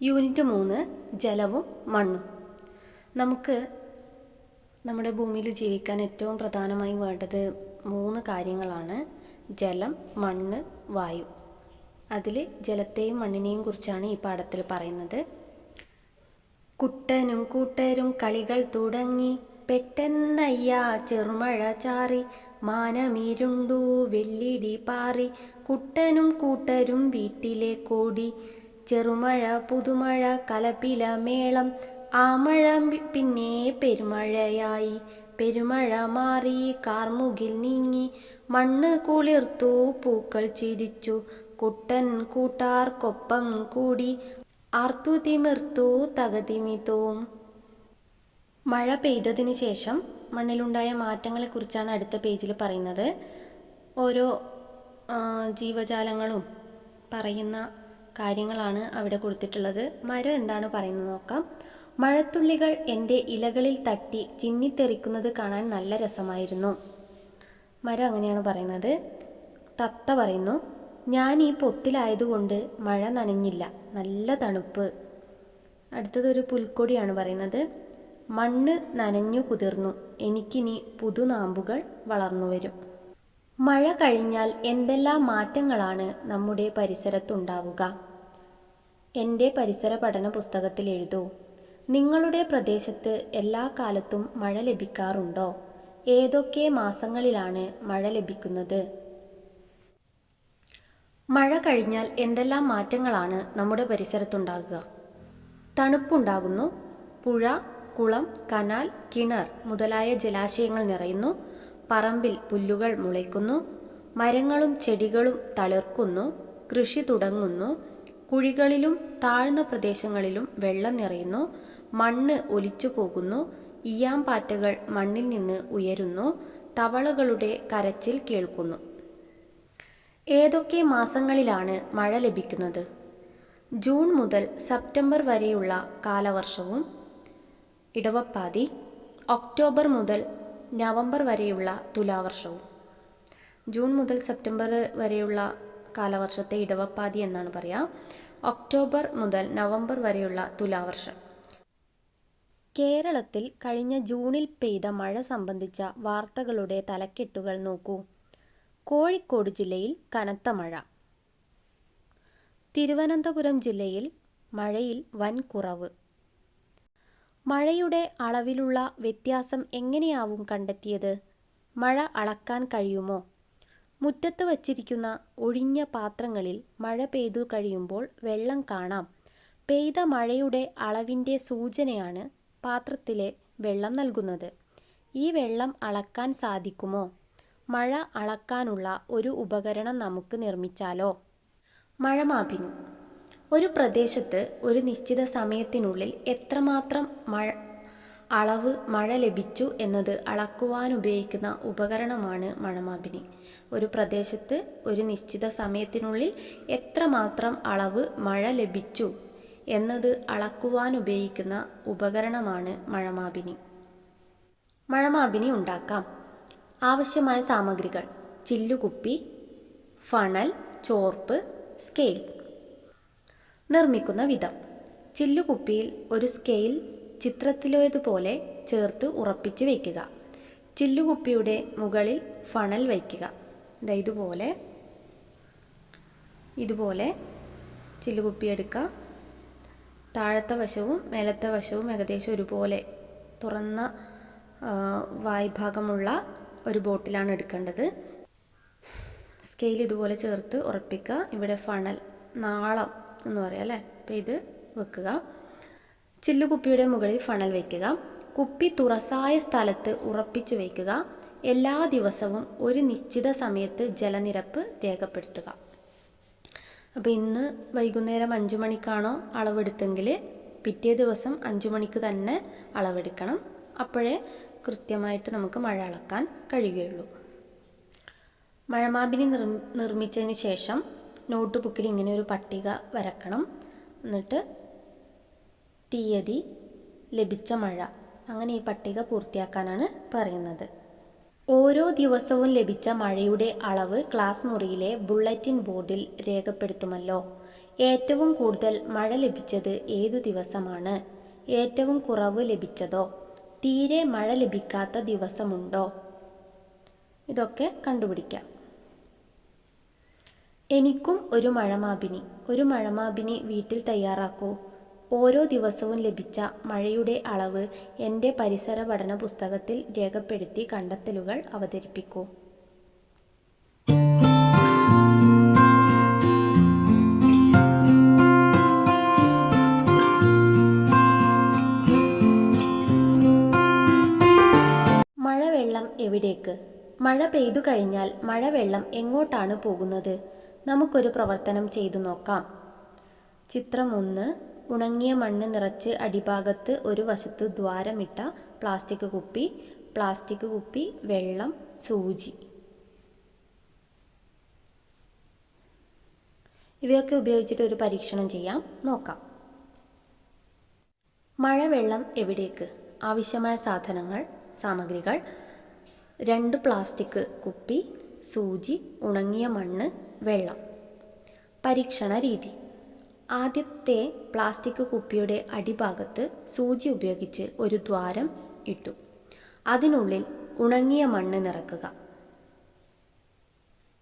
Unit മൂന്ന് ജലവും മണ്ണും. നമുക്ക് നമ്മുടെ ഭൂമിയിൽ ജീവിക്കാൻ ഏറ്റവും പ്രധാനമായും വേണ്ടത് മൂന്ന് കാര്യങ്ങളാണ്. ജലം മണ്ണ് വായു. അതിൽ ജലത്തെയും മണ്ണിനെയും കുറിച്ചാണ് ഈ പാഠത്തിൽ പറയുന്നത്. കുട്ടനും കൂട്ടരും കളികൾ തുടങ്ങി പെട്ടെന്നയ്യ ചെറുമഴ ചാറി മാനമിരുണ്ടു വെള്ളിടി പാറി. കുട്ടനും കൂട്ടരും വീട്ടിലെ ചെറുമഴ പുതുമഴ കലപില മേളം. ആ മഴ പിന്നെ പെരുമഴയായി. പെരുമഴ മാറി കാർമുകിൽ നീങ്ങി. മണ്ണ് കുളിർത്തു പൂക്കൾ ചിരിച്ചു. കുട്ടൻ കൂട്ടാർക്കൊപ്പം കൂടി ആർത്തു തിമിർത്തു തകതിമിതവും മഴ പെയ്തതിന് ശേഷം മണ്ണിലുണ്ടായ മാറ്റങ്ങളെക്കുറിച്ചാണ് അടുത്ത പേജിൽ പറയുന്നത്. ഓരോ ജീവജാലങ്ങളും പറയുന്ന കാര്യങ്ങളാണ് അവിടെ കൊടുത്തിട്ടുള്ളത്. മരം എന്താണ് പറയുന്നത് നോക്കാം. മഴത്തുള്ളികൾ എന്റെ ഇലകളിൽ തട്ടി ചിന്നിത്തെറിക്കുന്നത് കാണാൻ നല്ല രസമായിരുന്നു. മരം അങ്ങനെയാണ് പറയുന്നത്? തത്ത പറയുന്നു ഞാൻ ഈ പൊത്തിലായതുകൊണ്ട് മഴ നനഞ്ഞില്ല. നല്ല തണുപ്പ്. അടുത്തതൊരു പുൽക്കൊടിയാണ് പറയുന്നത് മണ്ണ് നനഞ്ഞു കുതിർന്നു. എനിക്കിനി പുതുനാമ്പുകൾ വളർന്നു വരും. മഴ കഴിഞ്ഞാൽ എന്തെല്ലാം മാറ്റങ്ങളാണ് നമ്മുടെ പരിസരത്തുണ്ടാവുക. എന്റെ പരിസര പഠന പുസ്തകത്തിൽ എഴുതൂ. നിങ്ങളുടെ പ്രദേശത്ത് എല്ലാ കാലത്തും മഴ ലഭിക്കാറുണ്ടോ? ഏതൊക്കെ മാസങ്ങളിലാണ് മഴ ലഭിക്കുന്നത്? മഴ കഴിഞ്ഞാൽ എന്തെല്ലാം മാറ്റങ്ങളാണ് നമ്മുടെ പരിസരത്തുണ്ടാകുക? തണുപ്പുണ്ടാകുന്നു. പുഴ കുളം കനാൽ കിണർ മുതലായ ജലാശയങ്ങൾ നിറയുന്നു. പറമ്പിൽ പുല്ലുകൾ മുളയ്ക്കുന്നു. മരങ്ങളും ചെടികളും തളിർക്കുന്നു. കൃഷി തുടങ്ങുന്നു. കുഴികളിലും താഴ്ന്ന പ്രദേശങ്ങളിലും വെള്ളം നിറയുന്നു മണ്ണ് ഒലിച്ചു പോകുന്നു ഇയാമ്പാറ്റകൾ മണ്ണിൽ നിന്ന് ഉയരുന്നു തവളകളുടെ കരച്ചിൽ കേൾക്കുന്നു. ഏതൊക്കെ മാസങ്ങളിലാണ് മഴ ലഭിക്കുന്നത്? ജൂൺ മുതൽ സെപ്റ്റംബർ വരെയുള്ള കാലവർഷവും ഇടവപ്പാതി ഒക്ടോബർ മുതൽ നവംബർ വരെയുള്ള തുലാവർഷവും. ജൂൺ മുതൽ സെപ്റ്റംബർ വരെയുള്ള കാലവർഷത്തെ ഇടവപ്പാതി എന്നാണ് പറയുക ഒക്ടോബർ മുതൽ നവംബർ വരെയുള്ള തുലാവർഷം. കേരളത്തിൽ കഴിഞ്ഞ ജൂണിൽ പെയ്ത മഴ സംബന്ധിച്ച വാർത്തകളുടെ തലക്കെട്ടുകൾ നോക്കൂ. കോഴിക്കോട് ജില്ലയിൽ കനത്ത മഴ. തിരുവനന്തപുരം ജില്ലയിൽ മഴയിൽ വൻ കുറവ്. മഴയുടെ അളവിലുള്ള വ്യത്യാസം എങ്ങനെയാവും കണ്ടെത്തിയത്? മഴ അളക്കാൻ കഴിയുമോ? മുറ്റത്ത് വച്ചിരിക്കുന്ന ഒഴിഞ്ഞ പാത്രങ്ങളിൽ മഴ പെയ്തു കഴിയുമ്പോൾ വെള്ളം കാണാം. പെയ്ത മഴയുടെ അളവിന്റെ സൂചനയാണ് പാത്രത്തിലെ വെള്ളം നൽകുന്നത്. ഈ വെള്ളം അളക്കാൻ സാധിക്കുമോ? മഴ അളക്കാനുള്ള ഒരു ഉപകരണം നമുക്ക് നിർമ്മിച്ചാലോ? മഴമാപിനി ഒരു പ്രദേശത്ത് ഒരു നിശ്ചിത സമയത്തിനുള്ളിൽ എത്രമാത്രം മഴ അളവ് മഴ ലഭിച്ചു എന്നത് അളക്കുവാനുപയോഗിക്കുന്ന ഉപകരണമാണ് മഴമാപിനി ഒരു പ്രദേശത്ത് ഒരു നിശ്ചിത സമയത്തിനുള്ളിൽ എത്രമാത്രം അളവ് മഴ ലഭിച്ചു എന്നത് അളക്കുവാനുപയോഗിക്കുന്ന ഉപകരണമാണ് മഴമാപിനി മഴമാപിനി ഉണ്ടാക്കാം. ആവശ്യമായ സാമഗ്രികൾ ചില്ലുകുപ്പി ഫണൽ ചോർപ്പ് സ്കെയിൽ. നിർമ്മിക്കുന്ന വിധം. ചില്ലുകുപ്പിയിൽ ഒരു സ്കെയിൽ ചിത്രത്തിലേതുപോലെ ചേർത്ത് ഉറപ്പിച്ച് വയ്ക്കുക ചില്ലുകുപ്പിയുടെ മുകളിൽ ഫണൽ വയ്ക്കുക. ഇതാ ഇതുപോലെ. ഇതുപോലെ ചില്ലുകുപ്പി എടുക്കുക. താഴത്തെ വശവും മേലത്തെ വശവും ഏകദേശം ഒരുപോലെ തുറന്ന വായ്ഭാഗമുള്ള ഒരു ബോട്ടിലാണ് എടുക്കേണ്ടത്. സ്കെയിൽ ഇതുപോലെ ചേർത്ത് ഉറപ്പിക്കുക. ഇവിടെ ഫണൽ നാളം എന്ന് പറയാം അല്ലേ? അപ്പോൾ ഇത് വെക്കുക. ചില്ലുകുപ്പിയുടെ മുകളിൽ ഫണൽ വയ്ക്കുക. കുപ്പി തുറസായ സ്ഥലത്ത് ഉറപ്പിച്ചു വയ്ക്കുക. എല്ലാ ദിവസവും ഒരു നിശ്ചിത സമയത്ത് ജലനിരപ്പ് രേഖപ്പെടുത്തുക. അപ്പോൾ ഇന്ന് വൈകുന്നേരം അഞ്ചു മണിക്കാണോ അളവെടുത്തെങ്കിൽ പിറ്റേ ദിവസം അഞ്ചു മണിക്ക് തന്നെ അളവെടുക്കണം. അപ്പോഴേ കൃത്യമായിട്ട് നമുക്ക് മഴ അളക്കാൻ കഴിയുകയുള്ളൂ. മഴമാപിനി നിർ നിർമ്മിച്ചതിന് ശേഷം നോട്ട് ബുക്കിൽ ഇങ്ങനെ ഒരു പട്ടിക വരക്കണം. എന്നിട്ട് തീയതി ലഭിച്ച മഴ. അങ്ങനെ ഈ പട്ടിക പൂർത്തിയാക്കാനാണ് പറയുന്നത്. ഓരോ ദിവസവും ലഭിച്ച മഴയുടെ അളവ് ക്ലാസ് മുറിയിലെ ബുള്ളറ്റിൻ ബോർഡിൽ രേഖപ്പെടുത്തുമല്ലോ. ഏറ്റവും കൂടുതൽ മഴ ലഭിച്ചത് ഏതു ദിവസമാണ്? ഏറ്റവും കുറവ് ലഭിച്ചതോ? തീരെ മഴ ലഭിക്കാത്ത ദിവസമുണ്ടോ? ഇതൊക്കെ കണ്ടുപിടിക്കാം. എനിക്കും ഒരു മഴമാപിനി. ഒരു മഴമാപിനി വീട്ടിൽ തയ്യാറാക്കൂ. ഓരോ ദിവസവും ലഭിച്ച മഴയുടെ അളവ് എന്റെ പരിസര പഠന പുസ്തകത്തിൽ രേഖപ്പെടുത്തി കണ്ടെത്തലുകൾ അവതരിപ്പിക്കൂ. മഴവെള്ളം എവിടേക്ക്? മഴ പെയ്തു കഴിഞ്ഞാൽ മഴവെള്ളം എങ്ങോട്ടാണ് പോകുന്നത്? നമുക്കൊരു പ്രവർത്തനം ചെയ്തു നോക്കാം. ചിത്രം ഒന്ന് ഉണങ്ങിയ മണ്ണ് നിറച്ച് അടിഭാഗത്ത് ഒരു വശത്തു ദ്വാരമിട്ട പ്ലാസ്റ്റിക് കുപ്പി പ്ലാസ്റ്റിക് കുപ്പി വെള്ളം സൂചി. ഇവയൊക്കെ ഉപയോഗിച്ചിട്ട് ഒരു പരീക്ഷണം ചെയ്യാം. നോക്കാം. മഴവെള്ളം എവിടേക്ക്? ആവശ്യമായ സാധനങ്ങൾ സാമഗ്രികൾ രണ്ട് പ്ലാസ്റ്റിക് കുപ്പി സൂചി ഉണങ്ങിയ മണ്ണ് വെള്ളം. പരീക്ഷണ രീതി. ആദ്യത്തെ പ്ലാസ്റ്റിക് കുപ്പിയുടെ അടിഭാഗത്ത് സൂചി ഉപയോഗിച്ച് ഒരു ദ്വാരം ഇട്ടു. അതിനുള്ളിൽ ഉണങ്ങിയ മണ്ണ് നിറക്കുക.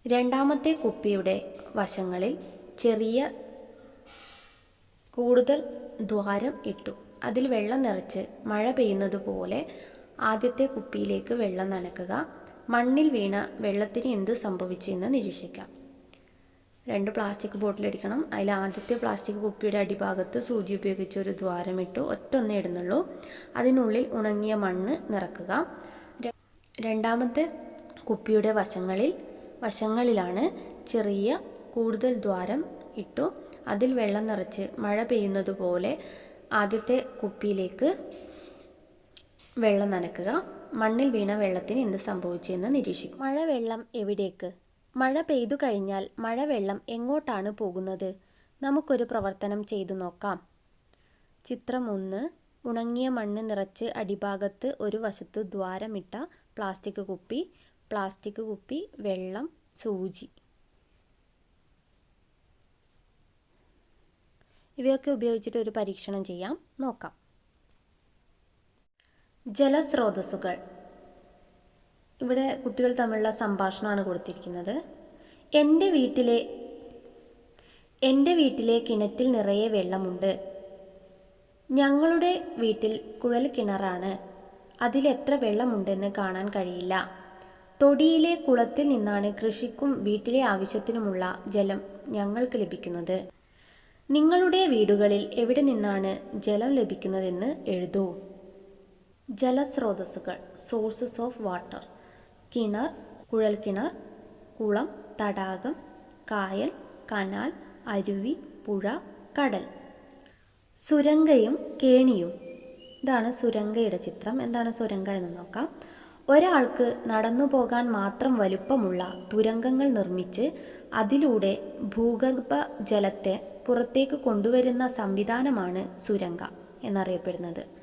രണ്ടാമത്തെ കുപ്പിയുടെ വശങ്ങളിൽ ചെറിയ കൂടുതൽ ദ്വാരം ഇട്ടു. അതിൽ വെള്ളം നിറച്ച് മഴ പെയ്യുന്നത് പോലെ ആദ്യത്തെ കുപ്പിയിലേക്ക് വെള്ളം നനക്കുക. മണ്ണിൽ വീണ വെള്ളത്തിന് എന്ത് സംഭവിച്ചു എന്ന് നിരീക്ഷിക്കാം. രണ്ട് പ്ലാസ്റ്റിക് ബോട്ടിൽ എടുക്കണം അതിൽ ആദ്യത്തെ പ്ലാസ്റ്റിക് കുപ്പിയുടെ അടിഭാഗത്ത് സൂചി ഉപയോഗിച്ച് ഒരു ദ്വാരമിട്ടു. ഒറ്റ ഒന്നേ ഇടുന്നുള്ളൂ. അതിനുള്ളിൽ ഉണങ്ങിയ മണ്ണ് നിറക്കുക. രണ്ടാമത്തെ കുപ്പിയുടെ വശങ്ങളിൽ വശങ്ങളിലാണ് ചെറിയ കൂടുതൽ ദ്വാരം ഇട്ടു. അതിൽ വെള്ളം നിറച്ച് മഴ പെയ്യുന്നത് പോലെ ആദ്യത്തെ കുപ്പിയിലേക്ക് വെള്ളം നനക്കുക. മണ്ണിൽ വീണ വെള്ളത്തിന് എന്ത് സംഭവിച്ചു എന്ന് നിരീക്ഷിക്കും. മഴവെള്ളം എവിടേക്ക്? മഴ പെയ്തു കഴിഞ്ഞാൽ മഴവെള്ളം എങ്ങോട്ടാണ് പോകുന്നത്? നമുക്കൊരു പ്രവർത്തനം ചെയ്തു നോക്കാം. ചിത്രം ഒന്ന്. ഉണങ്ങിയ മണ്ണ് നിറച്ച് അടിഭാഗത്ത് ഒരു വശത്ത് ദ്വാരമിട്ട പ്ലാസ്റ്റിക് കുപ്പി. പ്ലാസ്റ്റിക് കുപ്പി വെള്ളം സൂചി. ഇവയൊക്കെ ഉപയോഗിച്ചിട്ട് ഒരു പരീക്ഷണം ചെയ്യാം. നോക്കാം. ജലസ്രോതസ്സുകൾ. ഇവിടെ കുട്ടികൾ തമ്മിലുള്ള സംഭാഷണമാണ് കൊടുത്തിരിക്കുന്നത്. എന്റെ വീട്ടിലെ എന്റെ വീട്ടിലെ കിണറ്റിൽ നിറയെ വെള്ളമുണ്ട്. ഞങ്ങളുടെ വീട്ടിൽ കുഴൽ കിണറാണ്. അതിൽ എത്ര വെള്ളമുണ്ടെന്ന് കാണാൻ കഴിയില്ല. തൊടിയിലെ കുളത്തിൽ നിന്നാണ് കൃഷിക്കും വീട്ടിലെ ആവശ്യത്തിനുമുള്ള ജലം ഞങ്ങൾക്ക് ലഭിക്കുന്നത്. നിങ്ങളുടെ വീടുകളിൽ എവിടെ നിന്നാണ് ജലം ലഭിക്കുന്നതെന്ന് എഴുതൂ. ജലസ്രോതസ്സുകൾ സോഴ്സസ് ഓഫ് വാട്ടർ കിണർ കുഴൽക്കിണർ കുളം തടാകം കായൽ കനാൽ അരുവി പുഴ കടൽ. സുരങ്കയും കേണിയും. ഇതാണ് സുരങ്കയുടെ ചിത്രം. എന്താണ് സുരങ്ക എന്ന് നോക്കാം. ഒരാൾക്ക് നടന്നു പോകാൻ മാത്രം വലുപ്പമുള്ള തുരങ്കങ്ങൾ നിർമ്മിച്ച് അതിലൂടെ ഭൂഗർഭ ജലത്തെ പുറത്തേക്ക് കൊണ്ടുവരുന്ന സംവിധാനമാണ് സുരങ്ക എന്നറിയപ്പെടുന്നത്.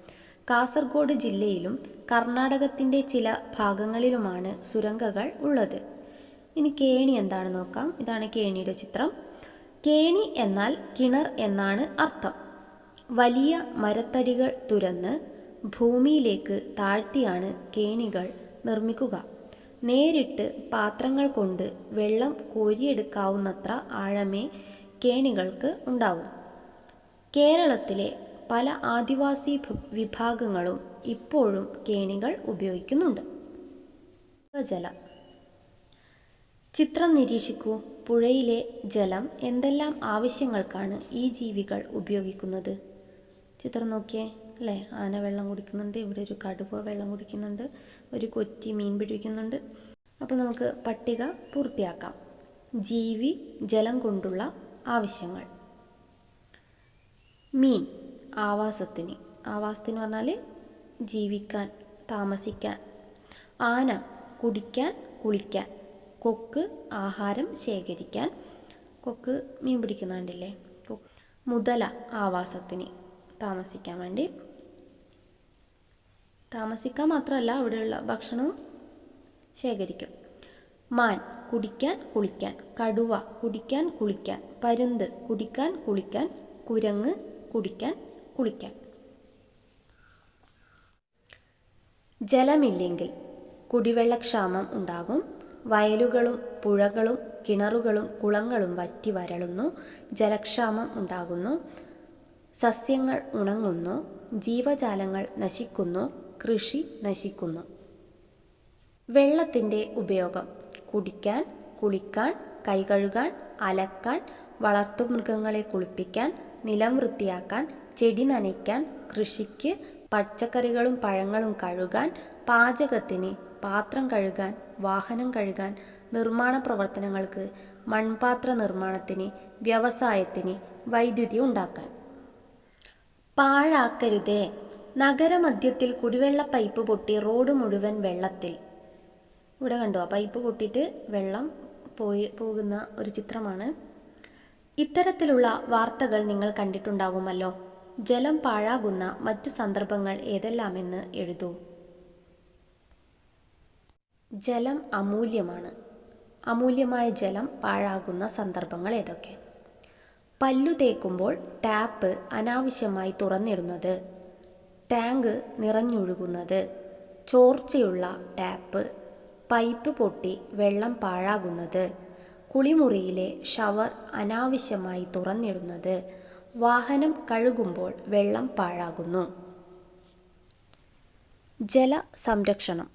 കാസർഗോഡ് ജില്ലയിലും കർണാടകത്തിന്റെ ചില ഭാഗങ്ങളിലുമാണ് സുരങ്കകൾ ഉള്ളത്. ഇനി കേണി എന്താണ് നോക്കാം. ഇതാണ് കേണിയുടെ ചിത്രം. കേണി എന്നാൽ കിണർ എന്നാണ് അർത്ഥം. വലിയ മരത്തടികൾ തുരന്ന് ഭൂമിയിലേക്ക് താഴ്ത്തിയാണ് കേണികൾ നിർമ്മിക്കുക. നേരിട്ട് പാത്രങ്ങൾ കൊണ്ട് വെള്ളം കോരിയെടുക്കാവുന്നത്ര ആഴമേ കേണികൾക്ക് ഉണ്ടാവും. കേരളത്തിലെ പല ആദിവാസി വിഭാഗങ്ങളും ഇപ്പോഴും കേണികൾ ഉപയോഗിക്കുന്നുണ്ട്. ജലം ചിത്രം നിരീക്ഷിക്കൂ. പുഴയിലെ ജലം എന്തെല്ലാം ആവശ്യങ്ങൾക്കാണ് ഈ ജീവികൾ ഉപയോഗിക്കുന്നത്? ചിത്രം നോക്കിയേ. അല്ലേ? ആന വെള്ളം കുടിക്കുന്നുണ്ട്. ഇവിടെ ഒരു കടുവ വെള്ളം കുടിക്കുന്നുണ്ട്. ഒരു കൊറ്റി മീൻ പിടിക്കുന്നുണ്ട് അപ്പോൾ നമുക്ക് പട്ടിക പൂർത്തിയാക്കാം. ജീവി ജലം കൊണ്ടുള്ള ആവശ്യങ്ങൾ. മീൻ. ആവാസത്തിന്. ആവാസത്തിന് പറഞ്ഞാൽ ജീവിക്കാൻ താമസിക്കാൻ. ആന കുടിക്കാൻ കുളിക്കാൻ. കൊക്ക് ആഹാരം ശേഖരിക്കാൻ. കൊക്ക് മീൻ പിടിക്കുന്നുണ്ടല്ലേ? മുതല ആവാസത്തിന് താമസിക്കാൻ വേണ്ടി. താമസിക്കാൻ മാത്രമല്ല അവിടെയുള്ള ഭക്ഷണവും ശേഖരിക്കും. മാൻ കുടിക്കാൻ കുളിക്കാൻ. കടുവ കുടിക്കാൻ കുളിക്കാൻ. പരുന്ത് കുടിക്കാൻ കുളിക്കാൻ. കുരങ്ങ് കുടിക്കാൻ കുളിക്കാൻ ജലമില്ലെങ്കിൽ കുടിവെള്ളക്ഷാമം ഉണ്ടാകും. വയലുകളും പുഴകളും കിണറുകളും കുളങ്ങളും വറ്റി വരളുന്നു. ജലക്ഷാമം ഉണ്ടാകുന്നു. സസ്യങ്ങൾ ഉണങ്ങുന്നു. ജീവജാലങ്ങൾ നശിക്കുന്നു. കൃഷി നശിക്കുന്നു. വെള്ളത്തിന്റെ ഉപയോഗം കുടിക്കാൻ കുളിക്കാൻ കൈകഴുകാൻ അലക്കാൻ വളർത്തുമൃഗങ്ങളെ കുളിപ്പിക്കാൻ നിലം വൃത്തിയാക്കാൻ ചെടി നനയ്ക്കാൻ കൃഷിക്ക് പച്ചക്കറികളും പഴങ്ങളും കഴുകാൻ പാചകത്തിന് പാത്രം കഴുകാൻ വാഹനം കഴുകാൻ നിർമ്മാണ പ്രവർത്തനങ്ങൾക്ക് മൺപാത്ര നിർമ്മാണത്തിന് വ്യവസായത്തിന് വൈദ്യുതി ഉണ്ടാക്കാൻ. പാഴാക്കരുതേ. നഗരമധ്യത്തിൽ കുടിവെള്ള പൈപ്പ് പൊട്ടി റോഡ് മുഴുവൻ വെള്ളത്തിൽ. ഇവിടെ കണ്ടോ പൈപ്പ് പൊട്ടിയിട്ട് വെള്ളം പോയി പോകുന്ന ഒരു ചിത്രമാണ്. ഇത്തരത്തിലുള്ള വാർത്തകൾ നിങ്ങൾ കണ്ടിട്ടുണ്ടാകുമല്ലോ ജലം പാഴാകുന്ന മറ്റു സന്ദർഭങ്ങൾ ഏതെല്ലാമെന്ന് എഴുതൂ. ജലം അമൂല്യമാണ്. അമൂല്യമായ ജലം പാഴാകുന്ന സന്ദർഭങ്ങൾ ഏതൊക്കെ? പല്ലു തേക്കുമ്പോൾ ടാപ്പ് അനാവശ്യമായി തുറന്നിടുന്നത് ടാങ്ക് നിറഞ്ഞൊഴുകുന്നത് ചോർച്ചയുള്ള ടാപ്പ് പൈപ്പ് പൊട്ടി വെള്ളം പാഴാകുന്നത് കുളിമുറിയിലെ ഷവർ അനാവശ്യമായി തുറന്നിടുന്നത് വാഹനം കഴുകുമ്പോൾ വെള്ളം പാഴാകുന്നു. ജല സംരക്ഷണം.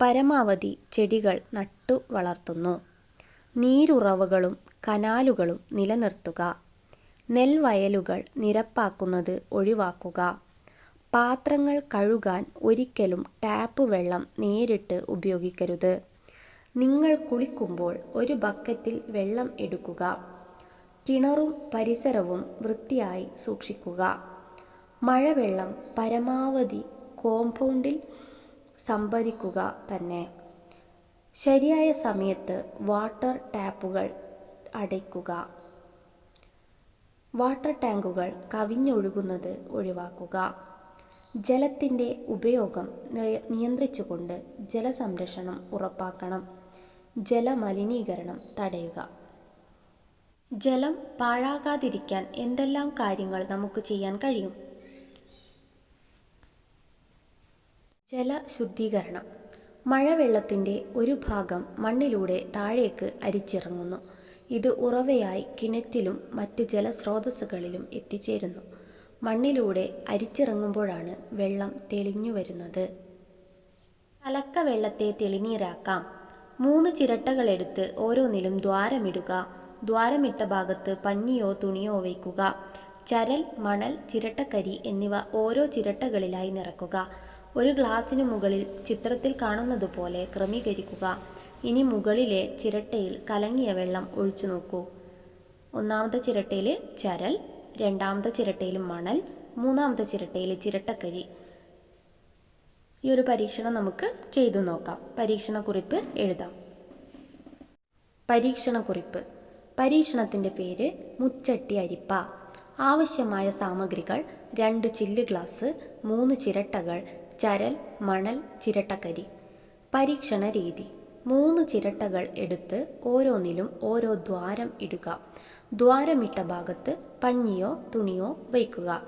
പരമാവധി ചെടികൾ നട്ടു വളർത്തുന്നു. നീരുറവകളും കനാലുകളും നിലനിർത്തുക. നെൽവയലുകൾ നിരപ്പാക്കുന്നത് ഒഴിവാക്കുക. പാത്രങ്ങൾ കഴുകാൻ ഒരിക്കലും ടാപ്പ് വെള്ളം നേരിട്ട് ഉപയോഗിക്കരുത്. നിങ്ങൾ കുളിക്കുമ്പോൾ ഒരു ബക്കറ്റിൽ വെള്ളം എടുക്കുക. കിണറും പരിസരവും വൃത്തിയായി സൂക്ഷിക്കുക. മഴവെള്ളം പരമാവധി കോമ്പൗണ്ടിൽ സംഭരിക്കുക തന്നെ. ശരിയായ സമയത്ത് വാട്ടർ ടാപ്പുകൾ അടയ്ക്കുക. വാട്ടർ ടാങ്കുകൾ കവിഞ്ഞൊഴുകുന്നത് ഒഴിവാക്കുക. ജലത്തിന്റെ ഉപയോഗം നിയന്ത്രിച്ചുകൊണ്ട് ജലസംരക്ഷണം ഉറപ്പാക്കണം. ജലമലിനീകരണം തടയുക. ജലം പാഴാകാതിരിക്കാൻ എന്തെല്ലാം കാര്യങ്ങൾ നമുക്ക് ചെയ്യാൻ കഴിയും? ജലശുദ്ധീകരണം. മഴവെള്ളത്തിന്റെ ഒരു ഭാഗം മണ്ണിലൂടെ താഴേക്ക് അരിച്ചിറങ്ങുന്നു. ഇത് ഉറവയായി കിണറ്റിലും മറ്റ് ജലസ്രോതസ്സുകളിലും എത്തിച്ചേരുന്നു. മണ്ണിലൂടെ അരിച്ചിറങ്ങുമ്പോഴാണ് വെള്ളം തെളിഞ്ഞു വരുന്നത് കലക്ക വെള്ളത്തെ തെളിനീരാക്കാം. മൂന്ന് ചിരട്ടകളെടുത്ത് ഓരോന്നിലും ദ്വാരമിടുക. ദ്വാരമിട്ട ഭാഗത്ത് പഞ്ഞിയോ തുണിയോ വയ്ക്കുക. ചരൽ മണൽ ചിരട്ടക്കരി എന്നിവ ഓരോ ചിരട്ടകളിലായി നിറക്കുക. ഒരു ഗ്ലാസിനു മുകളിൽ ചിത്രത്തിൽ കാണുന്നതുപോലെ ക്രമീകരിക്കുക. ഇനി മുകളിലെ ചിരട്ടയിൽ കലങ്ങിയ വെള്ളം ഒഴിച്ചു നോക്കൂ. ഒന്നാമത്തെ ചിരട്ടയിൽ ചരൽ രണ്ടാമത്തെ ചിരട്ടയിൽ മണൽ മൂന്നാമത്തെ ചിരട്ടയിൽ ചിരട്ടക്കരി. ഈ ഒരു പരീക്ഷണം നമുക്ക് ചെയ്തു നോക്കാം. പരീക്ഷണക്കുറിപ്പ് എഴുതാം. പരീക്ഷണക്കുറിപ്പ്. പരീക്ഷണത്തിന്റെ പേര് മുച്ചട്ടി അരിപ്പ. ആവശ്യമായ സാമഗ്രികൾ രണ്ട് ചില്ല് ഗ്ലാസ് മൂന്ന് ചിരട്ടകൾ ചരൽ മണൽ ചിരട്ടക്കരി. പരീക്ഷണ രീതി. മൂന്ന് ചിരട്ടകൾ എടുത്ത് ഓരോന്നിലും ഓരോ ദ്വാരം ഇടുക. ദ്വാരമിട്ട ഭാഗത്ത് പഞ്ഞിയോ തുണിയോ വയ്ക്കുക.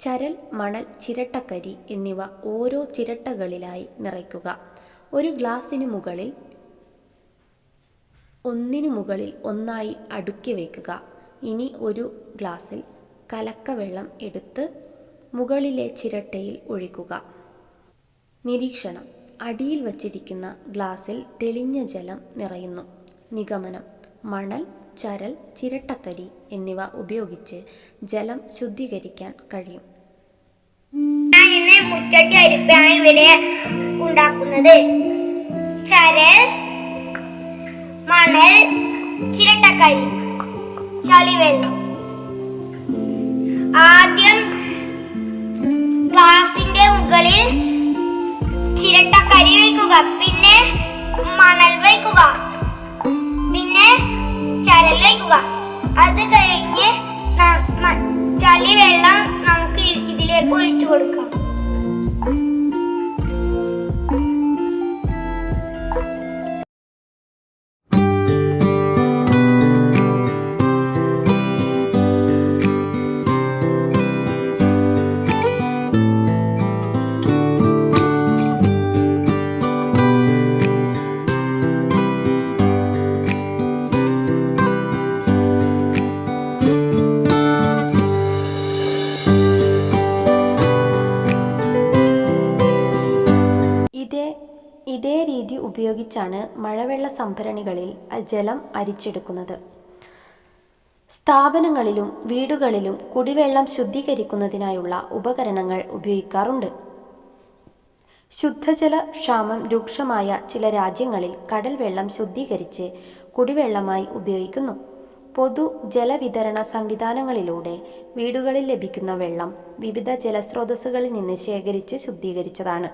ചരൽ മണൽ ചിരട്ടക്കരി എന്നിവ ഓരോ ചിരട്ടകളിലായി നിറയ്ക്കുക. ഒരു ഗ്ലാസ്സിന് മുകളിൽ ഒന്നിനു മുകളിൽ ഒന്നായി അടുക്കി വയ്ക്കുക ഇനി ഒരു ഗ്ലാസ്സിൽ കലക്ക വെള്ളം എടുത്ത് മുകളിലെ ചിരട്ടയിൽ ഒഴിക്കുക. നിരീക്ഷണം. അടിയിൽ വച്ചിരിക്കുന്ന ഗ്ലാസ്സിൽ തെളിഞ്ഞ ജലം നിറയുന്നു. നിഗമനം. മണൽ ചരൽ ചിരട്ടക്കരി എന്നിവ ഉപയോഗിച്ച് ജലം ശുദ്ധീകരിക്കാൻ കഴിയും. ഞാൻ ഇന്ന് മുച്ചട്ടി അരിപ്പാണ് ഇവിടെ ഉണ്ടാക്കുന്നത്. ചരൽ മണൽ ചിരട്ടക്കരി ചളിവെള്ളം. ആദ്യം ഗ്ലാസിന്റെ മുകളിൽ ചിരട്ടക്കരി വയ്ക്കുക പിന്നെ മണൽ വയ്ക്കുക പിന്നെ ചരൽ വയ്ക്കുക അത് കഴിഞ്ഞ് ന- മ- ചളി വെള്ളം നമുക്ക് ഇതിലേക്ക് ഒഴിച്ചു കൊടുക്കാം. മഴവെള്ള സംഭരണികളിൽ ജലം അരിച്ചെടുക്കുന്നത്. സ്ഥാപനങ്ങളിലും വീടുകളിലും കുടിവെള്ളം ശുദ്ധീകരിക്കുന്നതിനായുള്ള ഉപകരണങ്ങൾ ഉപയോഗിക്കാറുണ്ട്. ശുദ്ധജല ക്ഷാമം രൂക്ഷമായ ചില രാജ്യങ്ങളിൽ കടൽ വെള്ളം ശുദ്ധീകരിച്ച് കുടിവെള്ളമായി ഉപയോഗിക്കുന്നു. പൊതു ജലവിതരണ സംവിധാനങ്ങളിലൂടെ വീടുകളിൽ ലഭിക്കുന്ന വെള്ളം വിവിധ ജലസ്രോതസ്സുകളിൽ നിന്ന് ശേഖരിച്ച് ശുദ്ധീകരിച്ചതാണ്.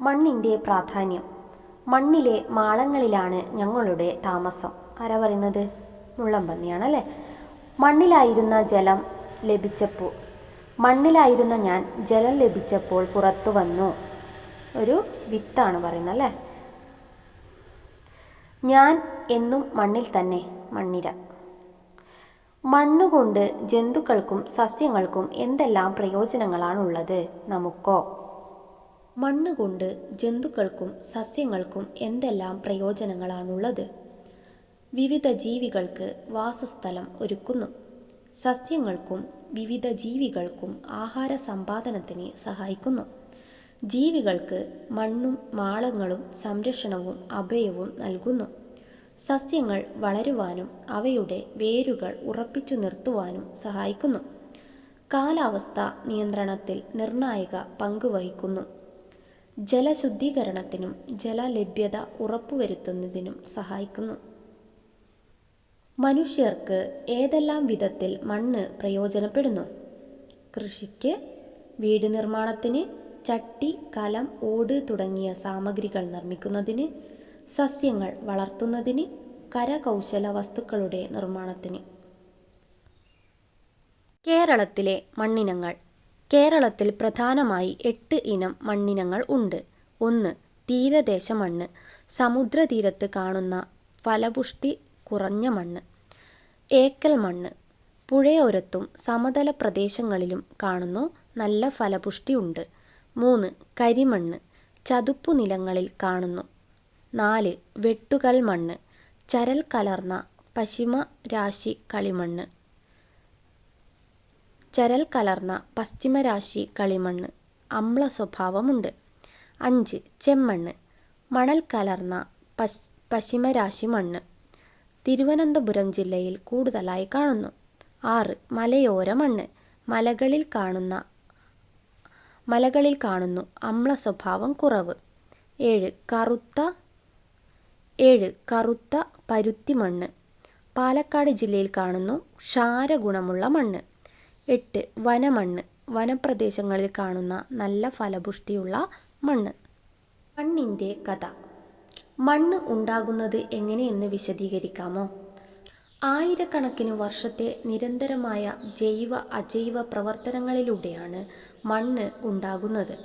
മണ്ണിന്റെ പ്രാധാന്യം. മണ്ണിലെ മാളങ്ങളിലാണ് ഞങ്ങളുടെ താമസം. ആരാ പറയുന്നത്? മുള്ളംപന്നിയാണല്ലേ മണ്ണിലായിരുന്ന ജലം ലഭിച്ചപ്പോൾ മണ്ണിലായിരുന്ന ഞാൻ ജലം ലഭിച്ചപ്പോൾ പുറത്തു വന്നു. ഒരു വിത്താണ് പറയുന്നത് അല്ലേ ഞാൻ എന്നും മണ്ണിൽ തന്നെ മണ്ണിര. മണ്ണുകൊണ്ട് ജന്തുക്കൾക്കും സസ്യങ്ങൾക്കും എന്തെല്ലാം പ്രയോജനങ്ങളാണുള്ളത്? നമുക്കോ? മണ്ണുകൊണ്ട് ജന്തുക്കൾക്കും സസ്യങ്ങൾക്കും എന്തെല്ലാം പ്രയോജനങ്ങളാണുള്ളത്? വിവിധ ജീവികൾക്ക് വാസസ്ഥലം ഒരുക്കുന്നു. സസ്യങ്ങൾക്കും വിവിധ ജീവികൾക്കും ആഹാര സമ്പാദനത്തിന് സഹായിക്കുന്നു. ജീവികൾക്ക് മണ്ണും മാളങ്ങളും സംരക്ഷണവും അഭയവും നൽകുന്നു. സസ്യങ്ങൾ വളരുവാനും അവയുടെ വേരുകൾ ഉറപ്പിച്ചു നിർത്തുവാനും സഹായിക്കുന്നു. കാലാവസ്ഥ നിയന്ത്രണത്തിൽ നിർണായക പങ്ക് വഹിക്കുന്നു. ജലശുദ്ധീകരണത്തിനും ജലലഭ്യത ഉറപ്പുവരുത്തുന്നതിനും സഹായിക്കുന്നു. മനുഷ്യർക്ക് ഏതെല്ലാം വിധത്തിൽ മണ്ണ് പ്രയോജനപ്പെടുന്നു? കൃഷിക്ക് വീട് നിർമ്മാണത്തിന് ചട്ടി കലം ഓട് തുടങ്ങിയ സാമഗ്രികൾ നിർമ്മിക്കുന്നതിന് സസ്യങ്ങൾ വളർത്തുന്നതിന് കരകൗശല വസ്തുക്കളുടെ നിർമ്മാണത്തിന്. കേരളത്തിലെ മണ്ണിനങ്ങൾ കേരളത്തിൽ പ്രധാനമായി എട്ട് ഇനം മണ്ണിനങ്ങൾ ഉണ്ട്. ഒന്ന് തീരദേശ മണ്ണ്. സമുദ്രതീരത്ത് കാണുന്ന ഫലപുഷ്ടി കുറഞ്ഞ മണ്ണ്. ഏക്കൽ മണ്ണ്. പുഴയോരത്തും സമതല പ്രദേശങ്ങളിലും കാണുന്നു നല്ല ഫലപുഷ്ടി ഉണ്ട്. മൂന്ന് കരിമണ്ണ്. ചതുപ്പു നിലങ്ങളിൽ കാണുന്നു. നാല് വെട്ടുകൽ മണ്ണ്. ചരൽ കലർന്ന പശ്ചിമ രാശി കളിമണ്ണ്. ചരൽ കലർന്ന പശ്ചിമരാശി കളിമണ്ണ് അമ്ല സ്വഭാവമുണ്ട്. അഞ്ച് ചെമ്മണ്ണ്. മണൽ കലർന്ന പശ് പശ്ചിമരാശി മണ്ണ് തിരുവനന്തപുരം ജില്ലയിൽ കൂടുതലായി കാണുന്നു. ആറ് മലയോര മണ്ണ്. മലകളിൽ കാണുന്ന മലകളിൽ കാണുന്നു അമ്ല സ്വഭാവം കുറവ്. ഏഴ് കറുത്ത ഏഴ് കറുത്ത പരുത്തി മണ്ണ്. പാലക്കാട് ജില്ലയിൽ കാണുന്നു ക്ഷാരഗുണമുള്ള മണ്ണ്. എട്ട് വനമണ്ണ്. വനപ്രദേശങ്ങളിൽ കാണുന്ന നല്ല ഫലപുഷ്ടിയുള്ള മണ്ണ്. മണ്ണിന്റെ കഥ. മണ്ണ് ഉണ്ടാകുന്നത് എങ്ങനെയെന്ന് വിശദീകരിക്കാമോ? ആയിരക്കണക്കിന് വർഷത്തെ നിരന്തരമായ ജൈവ അജൈവ പ്രവർത്തനങ്ങളിലൂടെയാണ് മണ്ണ് ഉണ്ടാകുന്നത്.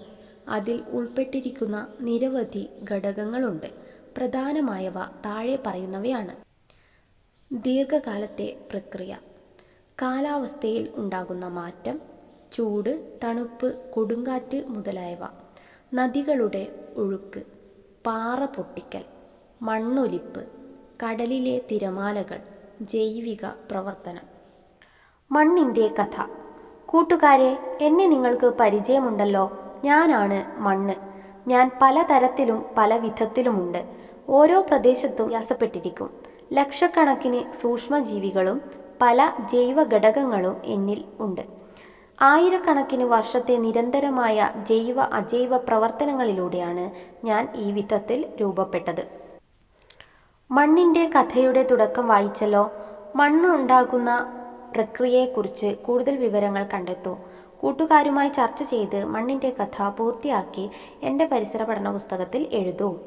അതിൽ ഉൾപ്പെട്ടിരിക്കുന്ന നിരവധി ഘടകങ്ങളുണ്ട്. പ്രധാനമായവ താഴെ പറയുന്നവയാണ്. ദീർഘകാലത്തെ പ്രക്രിയ. കാലാവസ്ഥയിൽ ഉണ്ടാകുന്ന മാറ്റം ചൂട് തണുപ്പ് കൊടുങ്കാറ്റ് മുതലായവ. നദികളുടെ ഒഴുക്ക് പാറ പൊട്ടിക്കൽ മണ്ണൊലിപ്പ് കടലിലെ തിരമാലകൾ ജൈവിക പ്രവർത്തനം. മണ്ണിന്റെ കഥ. കൂട്ടുകാരെ എന്നെ നിങ്ങൾക്ക് പരിചയമുണ്ടല്ലോ. ഞാനാണ് മണ്ണ്. ഞാൻ പലതരത്തിലും പല വിധത്തിലുമുണ്ട് ഓരോ പ്രദേശത്തും വ്യത്യാസപ്പെട്ടിരിക്കും ലക്ഷക്കണക്കിന് സൂക്ഷ്മജീവികളും പല ജൈവഘടകങ്ങളും എന്നിൽ ഉണ്ട്. ആയിരക്കണക്കിന് വർഷത്തെ നിരന്തരമായ ജൈവ അജൈവ പ്രവർത്തനങ്ങളിലൂടെയാണ് ഞാൻ ഈ വിധത്തിൽ രൂപപ്പെട്ടത്. മണ്ണിന്റെ കഥയുടെ തുടക്കം വായിച്ചല്ലോ. മണ്ണുണ്ടാകുന്ന പ്രക്രിയയെക്കുറിച്ച് കൂടുതൽ വിവരങ്ങൾ കണ്ടെത്തൂ. കൂട്ടുകാരുമായി ചർച്ച ചെയ്ത് മണ്ണിന്റെ കഥ പൂർത്തിയാക്കി എന്റെ പരിസര പഠന പുസ്തകത്തിൽ എഴുതൂ.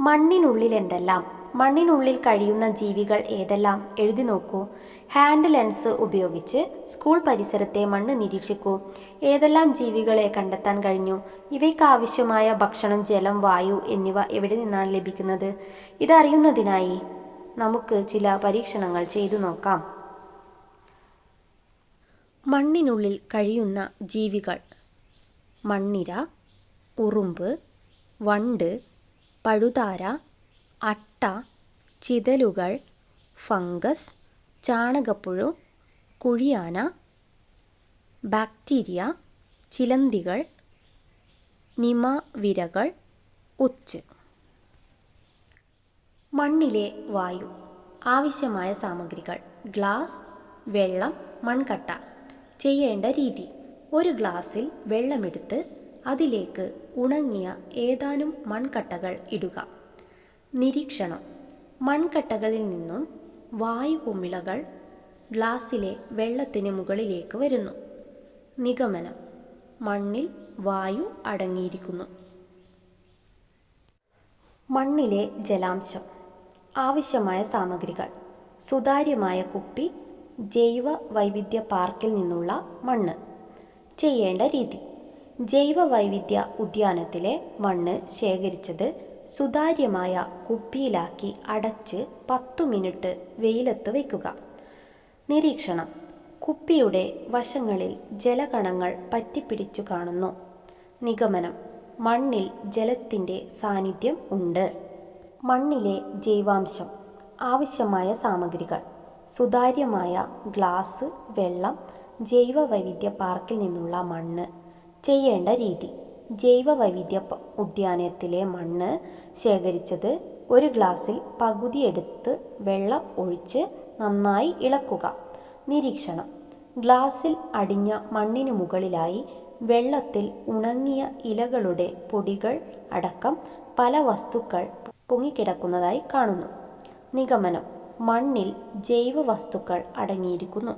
മണ്ണിനുള്ളിൽ എന്തെല്ലാം മണ്ണിനുള്ളിൽ കഴിയുന്ന ജീവികൾ ഏതെല്ലാം എഴുതി നോക്കൂ. ഹാൻഡ് ലെൻസ് ഉപയോഗിച്ച് സ്കൂൾ പരിസരത്തെ മണ്ണ് നിരീക്ഷിക്കൂ. ഏതെല്ലാം ജീവികളെ കണ്ടെത്താൻ കഴിഞ്ഞു? ഇവയ്ക്ക് ആവശ്യമായ ഭക്ഷണം ജലം വായു എന്നിവ എവിടെ നിന്നാണ് ലഭിക്കുന്നത്? ഇതറിയുന്നതിനായി നമുക്ക് ചില പരീക്ഷണങ്ങൾ ചെയ്തു നോക്കാം. മണ്ണിനുള്ളിൽ കഴിയുന്ന ജീവികൾ. മണ്ണിര ഉറുമ്പ് വണ്ട് പഴുതാര അട്ട ചിതലുകൾ ഫംഗസ് ചാണകപ്പുഴു കുഴിയാന ബാക്ടീരിയ ചിലന്തികൾ നിമവിരകൾ ഉച്ച്. മണ്ണിലെ വായു ആവശ്യമായ സാമഗ്രികൾ ഗ്ലാസ് വെള്ളം മൺകട്ട. ചെയ്യേണ്ട രീതി ഒരു ഗ്ലാസ്സിൽ വെള്ളമെടുത്ത് അതിലേക്ക് ഉണങ്ങിയ ഏതാനും മൺകട്ടകൾ ഇടുക. നിരീക്ഷണം. മൺകട്ടകളിൽ നിന്നും വായു കുമിളകൾ ഗ്ലാസ്സിലെ വെള്ളത്തിന് മുകളിലേക്ക് വരുന്നു. നിഗമനം. മണ്ണിൽ വായു അടങ്ങിയിരിക്കുന്നു. മണ്ണിലെ ജലാംശം. ആവശ്യമായ സാമഗ്രികൾ. സുതാര്യമായ കുപ്പി ജൈവ വൈവിധ്യ പാർക്കിൽ നിന്നുള്ള മണ്ണ്. ചെയ്യേണ്ട രീതി. ജൈവ വൈവിധ്യ ഉദ്യാനത്തിലെ മണ്ണ് ശേഖരിച്ചത് സുതാര്യമായ കുപ്പിയിലാക്കി അടച്ച് പത്തു മിനിറ്റ് വെയിലത്ത് വയ്ക്കുക നിരീക്ഷണം. കുപ്പിയുടെ വശങ്ങളിൽ ജലകണങ്ങൾ പറ്റിപ്പിടിച്ചു കാണുന്നു. നിഗമനം. മണ്ണിൽ ജലത്തിന്റെ സാന്നിധ്യം ഉണ്ട്. മണ്ണിലെ ജൈവാംശം. ആവശ്യമായ സാമഗ്രികൾ. സുതാര്യമായ ഗ്ലാസ് വെള്ളം ജൈവ വൈവിധ്യ പാർക്കിൽ നിന്നുള്ള മണ്ണ്. ചെയ്യേണ്ട രീതി. ജൈവ വൈവിധ്യ ഉദ്യാനത്തിലെ മണ്ണ് ശേഖരിച്ചത് ഒരു ഗ്ലാസ്സിൽ പകുതി എടുത്ത് വെള്ളം ഒഴിച്ച് നന്നായി ഇളക്കുക. നിരീക്ഷണം. ഗ്ലാസ്സിൽ അടിഞ്ഞ മണ്ണിന് മുകളിലായി വെള്ളത്തിൽ ഉണങ്ങിയ ഇലകളുടെ പൊടികൾ അടക്കം പല വസ്തുക്കൾ പൊങ്ങിക്കിടക്കുന്നതായി കാണുന്നു. നിഗമനം. മണ്ണിൽ ജൈവ വസ്തുക്കൾ അടങ്ങിയിരിക്കുന്നു.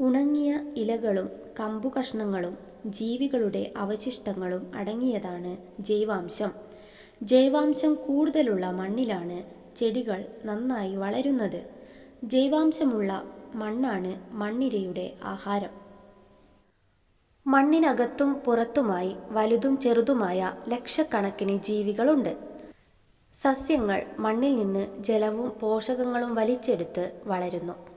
ഉണങ്ങിയ ഇലകളും കമ്പുകഷ്ണങ്ങളും ജീവികളുടെ അവശിഷ്ടങ്ങളും അടങ്ങിയതാണ് ജൈവാംശം. ജൈവാംശം കൂടുതലുള്ള മണ്ണിലാണ് ചെടികൾ നന്നായി വളരുന്നത്. ജൈവാംശമുള്ള മണ്ണാണ് മണ്ണിരയുടെ ആഹാരം. മണ്ണിനകത്തും പുറത്തുമായി വലുതും ചെറുതുമായ ലക്ഷക്കണക്കിന് ജീവികളുണ്ട്. സസ്യങ്ങൾ മണ്ണിൽ നിന്ന് ജലവും പോഷകങ്ങളും വലിച്ചെടുത്ത് വളരുന്നു.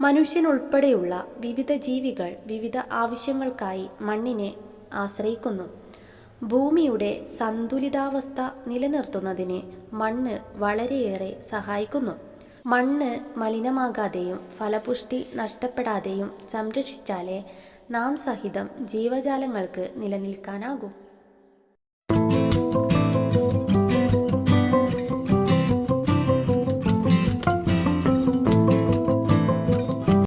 മനുഷ്യനുൾപ്പെടെയുള്ള വിവിധ ജീവികൾ വിവിധ ആവശ്യങ്ങൾക്കായി മണ്ണിനെ ആശ്രയിക്കുന്നു. ഭൂമിയുടെ സന്തുലിതാവസ്ഥ നിലനിർത്തുന്നതിന് മണ്ണ് വളരെയേറെ സഹായിക്കുന്നു. മണ്ണ് മലിനമാകാതെയും ഫലപുഷ്ടി നഷ്ടപ്പെടാതെയും സംരക്ഷിച്ചാലേ നാം സഹിതം ജീവജാലങ്ങൾക്ക് നിലനിൽക്കാനാകൂ.